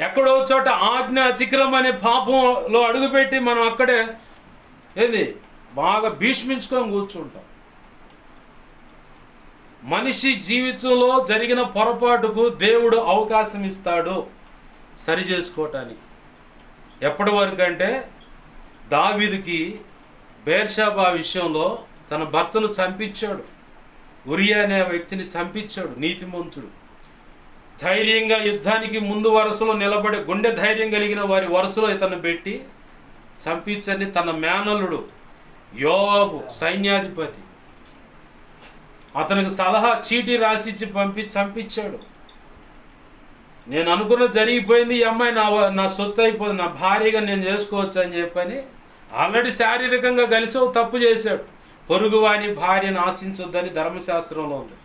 ఎక్కడో చోట ఆజ్ఞ అతిక్రమం అనే పాపంలో అడుగుపెట్టి మనం అక్కడే ఏంది? బాగా భీష్మించుకొని కూర్చుంటాం. మనిషి జీవితంలో జరిగిన పొరపాటుకు దేవుడు అవకాశం ఇస్తాడు సరి చేసుకోవటానికి. ఎప్పటి వరకు అంటే దావీదుకి బేర్షాబా విషయంలో తన భర్తను చంపించాడు. ఉరియా అనే వ్యక్తిని చంపించాడు నీతిమంతుడు. ధైర్యంగా యుద్ధానికి ముందు వరుసలో నిలబడి గుండె ధైర్యం కలిగిన వారి వరుసలో ఇతను పెట్టి చంపించని తన మేనల్లుడు యోవాబు సైన్యాధిపతి. అతనికి సలహా చీటీ రాసిచ్చి పంపి చంపించాడు. నేను అనుకున్న జరిగిపోయింది ఈ అమ్మాయి నా నా సొత్తు అయిపోయింది నా భార్యగా నేను చేసుకోవచ్చు అని చెప్పని ఆల్రెడీ శారీరకంగా కలిసి తప్పు చేశాడు. పొరుగువాని భార్యను ఆశించొద్దని ధర్మశాస్త్రంలో ఉంది.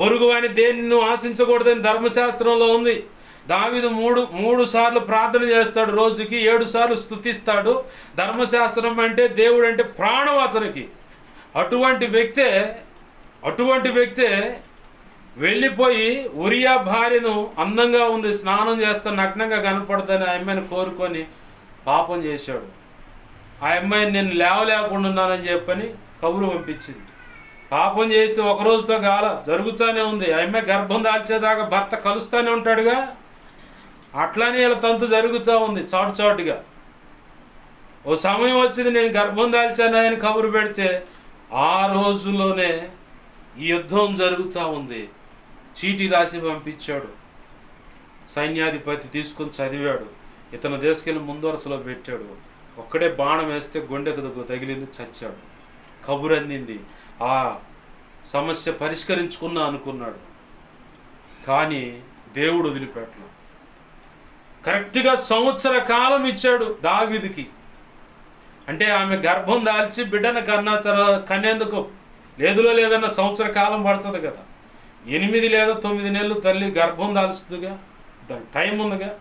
పొరుగువాని దేన్ని నువ్వు ఆశించకూడదని ధర్మశాస్త్రంలో ఉంది. దావిదు మూడు మూడు సార్లు ప్రార్థన చేస్తాడు రోజుకి ఏడు సార్లు స్థుతిస్తాడు ధర్మశాస్త్రం అంటే దేవుడు అంటే ప్రాణం అతనికి అటువంటి వ్యక్తే అటువంటి వ్యక్తే వెళ్ళిపోయి ఉరియా భార్యను అందంగా ఉంది స్నానం చేస్తా నగ్నంగా కనపడదని ఆ అమ్మాయిని కోరుకొని పాపం చేశాడు. ఆ అమ్మాయిని నేను లేవలేకుండా ఉన్నానని చెప్పని కబురు పంపించింది. పాపం చేస్తే ఒక రోజుతో కాల జరుగుతూనే ఉంది. ఆ అమ్మాయి గర్భం దాల్చేదాకా భర్త కలుస్తూనే ఉంటాడుగా? అట్లానే ఇలా తంతు జరుగుతూ ఉంది చాటు చాటుగా. ఓ సమయం వచ్చింది నేను గర్భం దాల్చానని కబురు పెడితే ఆ రోజుల్లోనే ఈ యుద్ధం జరుగుతూ ఉంది. చీటీ రాసి పంపించాడు. సైన్యాధిపతి తీసుకొని చదివాడు. ఇతను తీసుకెళ్ళి ముందు వరుసలో పెట్టాడు. ఒక్కడే బాణం వేస్తే గుండెకు తగిలింది చచ్చాడు. కబురు అందింది ఆ సమస్య పరిష్కరించుకున్నా అనుకున్నాడు. కానీ దేవుడు వదిలిపెట్టలేదు కరెక్ట్గా సంవత్సర కాలం ఇచ్చాడు దావిదికి. అంటే ఆమె గర్భం దాల్చి బిడ్డను కన్నా తర్వాత కనేందుకు లేదులో లేదన్న సంవత్సర కాలం పడుతుంది కదా. ఎనిమిది లేదా తొమ్మిది నెలలు తల్లి గర్భం దాల్చుతుందిగా దాని టైం ఉందిగా?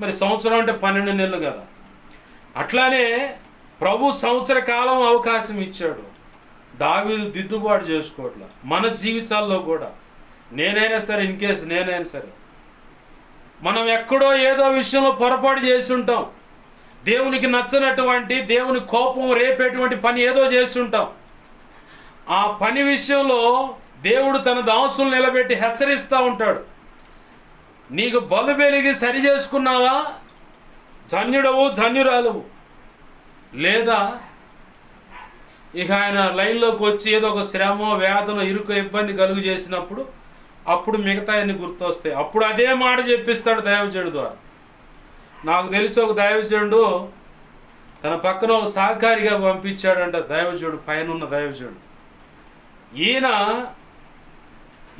మరి సంవత్సరం అంటే పన్నెండు నెలలు కదా. అట్లానే ప్రభు సంవత్సర కాలం అవకాశం ఇచ్చాడు. దావీదు దిద్దుబాటు చేసుకోవట్లా. మన జీవితాల్లో కూడా. నేనైనా సరే ఇన్ కేసు నేనైనా సరే. మనం ఎక్కడో ఏదో విషయంలో పొరపాటు చేసి ఉంటాం. దేవునికి నచ్చనటువంటి దేవుని కోపం రేపేటువంటి పని ఏదో చేసి ఉంటాం. ఆ పని విషయంలో దేవుడు తన దాసులు నిలబెట్టి హెచ్చరిస్తూ ఉంటాడు. నీకు బలు వెలిగి సరి చేసుకున్నావా? ధన్యుడవు ధన్యురాలువు. లేదా ఇక ఆయన లైన్లోకి వచ్చి ఏదో ఒక శ్రమ వేదన ఇరుకు ఇబ్బంది కలుగు చేసినప్పుడు అప్పుడు మిగతా అన్ని గుర్తొస్తాయి. అప్పుడు అదే మాట చెప్పిస్తాడు దైవజనుడు ద్వారా. నాకు తెలిసి ఒక దైవజనుడు తన పక్కన ఒక సహకారిగా పంపించాడంట దైవజుడు పైన ఉన్న దైవజుడు ఈయన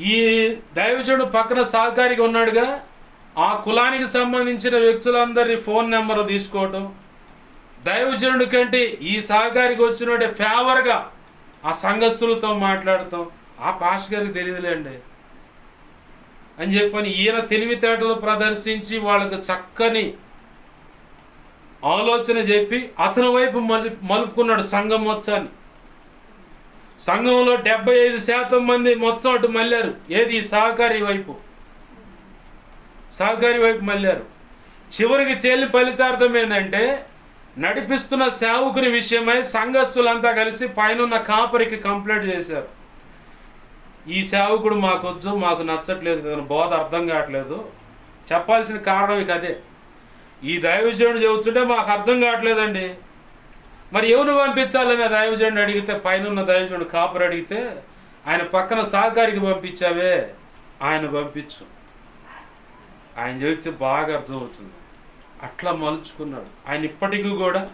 ఈ దైవజుడు పక్కన సహకారిగా ఉన్నాడుగా. ఆ కులానికి సంబంధించిన వ్యక్తులందరి ఫోన్ నెంబర్ తీసుకోవటం దైవజనుడి కంటే ఈ సహకారికి వచ్చినట్టే ఫేవర్గా ఆ సంఘస్థులతో మాట్లాడతాం. ఆ పాష గారికి తెలియదులేండి. అని చెప్పని ఈయన తెలివితేటలు ప్రదర్శించి వాళ్ళకు చక్కని ఆలోచన చెప్పి అతని వైపు మలి మలుపుకున్నాడు సంఘం మొత్తాన్ని. సంఘంలో డెబ్బై ఐదు శాతం మంది మొత్తం అటు మళ్ళారు. ఏది? ఈ సహకారి వైపు. సహకారి వైపు మళ్ళారు. చివరికి తేలి ఫలితార్థం ఏంటంటే నడిపిస్తున్న సేవకుని విషయమై సంఘస్థులంతా కలిసి పైన కాపరికి కంప్లైంట్ చేశారు. ఈ సేవకుడు మాకొద్దు మాకు నచ్చట్లేదు కదా బోధ అర్థం కావట్లేదు. చెప్పాల్సిన కారణం ఇక అదే. ఈ దైవజనుడు చెబుతుంటే మాకు అర్థం కావట్లేదండి. మరి ఎవరు పంపించాలని దైవజనుడు అడిగితే పైన ఉన్న దైవజనుడు కాపరు అడిగితే ఆయన పక్కన సహకారికి పంపించావే ఆయన పంపించు. ఆయన చెబితే బాగా అర్థమవుతుంది. అట్లా మలుచుకున్నాడు. ఆయన ఇప్పటికీ కూడా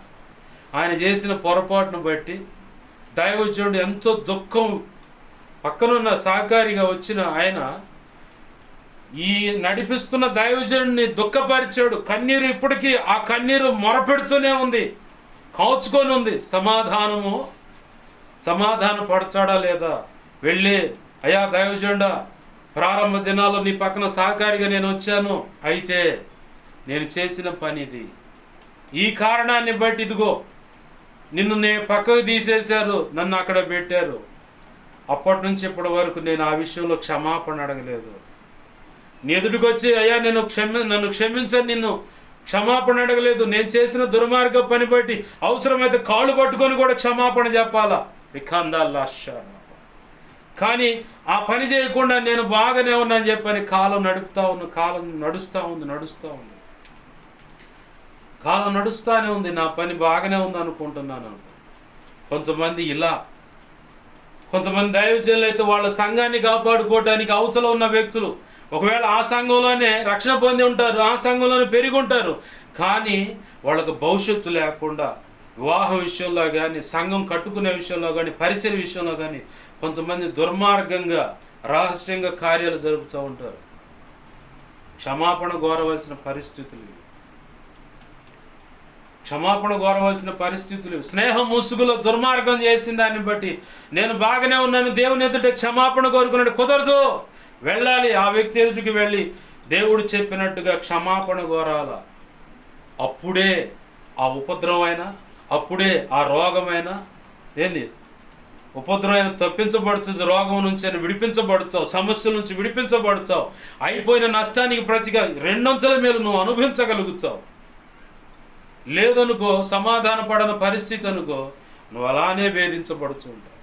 ఆయన చేసిన పొరపాటును బట్టి దైవజనుడు ఎంతో దుఃఖం పక్కనున్న సహకారిగా వచ్చిన ఆయన ఈ నడిపిస్తున్న దైవజనుడిని దుఃఖపరిచాడు. కన్నీరు ఇప్పటికీ ఆ కన్నీరు మొరపెడుతూనే ఉంది. కాచుకొని ఉంది. సమాధానము సమాధాన పడతాడా లేదా? వెళ్ళి అయా దైవజనుడా ప్రారంభ దినాల్లో నీ పక్కన సహకారిగా నేను వచ్చాను. అయితే నేను చేసిన పని ఇది. ఈ కారణాన్ని బట్టి ఇదిగో నిన్ను నేను పక్కకు తీసేశారు నన్ను అక్కడ పెట్టారు. అప్పటి నుంచి ఇప్పటి వరకు నేను ఆ విషయంలో క్షమాపణ అడగలేదు. నీ ఎదుటికొచ్చి అయ్యా నేను క్షమి నన్ను క్షమించని నిన్ను క్షమాపణ అడగలేదు. నేను చేసిన దుర్మార్గ పని బట్టి అవసరమైతే కాళ్ళు పట్టుకొని కూడా క్షమాపణ చెప్పాలా? విఖాందాల్లా కానీ ఆ పని చేయకుండా నేను బాగానే ఉన్నాను చెప్పని కాలం నడుపుతా ఉన్న కాలం నడుస్తూ ఉంది నడుస్తూ ఉంది. కాలం నడుస్తూనే ఉంది నా పని బాగానే ఉంది అనుకుంటున్నాను. కొంతమంది ఇలా కొంతమంది దైవజనులు అయితే వాళ్ళ సంఘాన్ని కాపాడుకోవడానికి అవసరం ఉన్న వ్యక్తులు. ఒకవేళ ఆ సంఘంలోనే రక్షణ పొంది ఉంటారు ఆ సంఘంలోనే పెరిగి ఉంటారు. కానీ వాళ్ళకు భవిష్యత్తు లేకుండా వివాహం విషయంలో కానీ సంఘం కట్టుకునే విషయంలో కానీ పరిచయ విషయంలో కానీ కొంతమంది దుర్మార్గంగా రహస్యంగా కార్యాలు జరుపుతూ ఉంటారు. క్షమాపణ కోరవలసిన పరిస్థితులు క్షమాపణ కోరవలసిన పరిస్థితులు స్నేహం ముసుగులో దుర్మార్గం చేసిన దాన్ని బట్టి నేను బాగానే ఉన్నాను దేవుని ఎదుట క్షమాపణ కోరుకున్నాడు. కుదరదు. వెళ్ళాలి. ఆ వ్యక్తి ఎదుటికి వెళ్ళి దేవుడు చెప్పినట్టుగా క్షమాపణ కోరాల. అప్పుడే ఆ ఉపద్రవమైనా అప్పుడే ఆ రోగమైనా ఏంది? ఉపద్రవం తప్పించబడుతుంది. రోగం నుంచి అని విడిపించబడుతావు. సమస్యల నుంచి విడిపించబడుతావు. అయిపోయిన నష్టానికి ప్రతిగా రెండొంచల మేలు నువ్వు అనుభవించగలుగుతావు. లేదనుకో సమాధాన పడని పరిస్థితి అనుకో నువ్వు అలానే వేధించబడుతూ ఉంటావు.